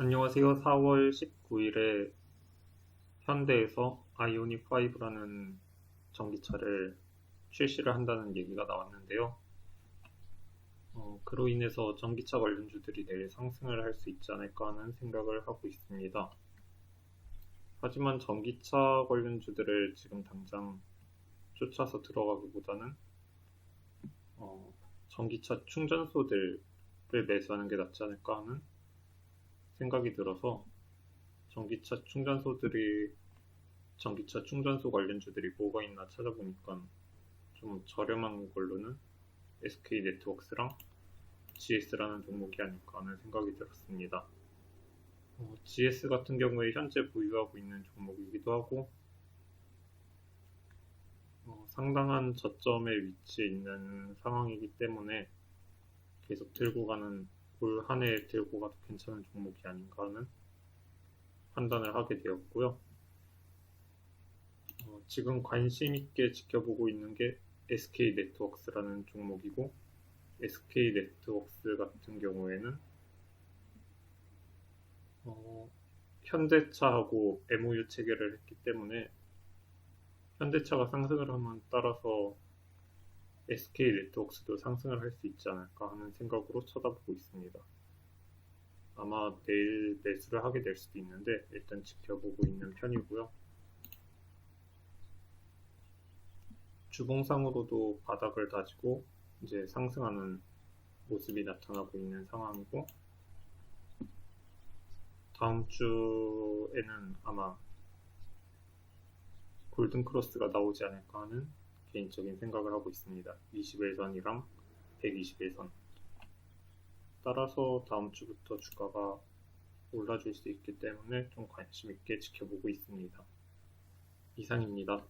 안녕하세요. 4월 19일에 현대에서 아이오닉 5라는 전기차를 출시를 한다는 얘기가 나왔는데요. 어, 그로 인해서 전기차 관련주들이 내일 상승을 할 수 있지 않을까 하는 생각을 하고 있습니다. 하지만 전기차 관련주들을 지금 당장 쫓아서 들어가기보다는 어, 전기차 충전소들을 매수하는 게 낫지 않을까 하는 생각이 들어서 전기차 충전소들이 전기차 충전소 관련주들이 뭐가 있나 찾아보니까 좀 저렴한 걸로는 SK 네트워크스랑 GS라는 종목이 아닐까 하는 생각이 들었습니다. 어, GS 같은 경우에 현재 보유하고 있는 종목이기도 하고 어, 상당한 저점에 위치해 있는 상황이기 때문에 계속 들고 가는 올 한 해 들고 가도 괜찮은 종목이 아닌가 하는 판단을 하게 되었고요. 어, 지금 관심 있게 지켜보고 있는 게 SK 네트워크스라는 종목이고 SK 네트워크스 같은 경우에는 어, 현대차하고 MOU 체결을 했기 때문에 현대차가 상승을 하면 따라서 SK 네트워크스도 상승을 할 수 있지 않을까 하는 생각으로 쳐다보고 있습니다. 아마 내일 매수를 하게 될 수도 있는데 일단 지켜보고 있는 편이고요. 주봉상으로도 바닥을 다지고 이제 상승하는 모습이 나타나고 있는 상황이고 다음 주에는 아마 골든 크로스가 나오지 않을까 하는 개인적인 생각을 하고 있습니다. 21선이랑 121선. 따라서 다음 주부터 주가가 올라줄 수 있기 때문에 좀 관심 있게 지켜보고 있습니다. 이상입니다.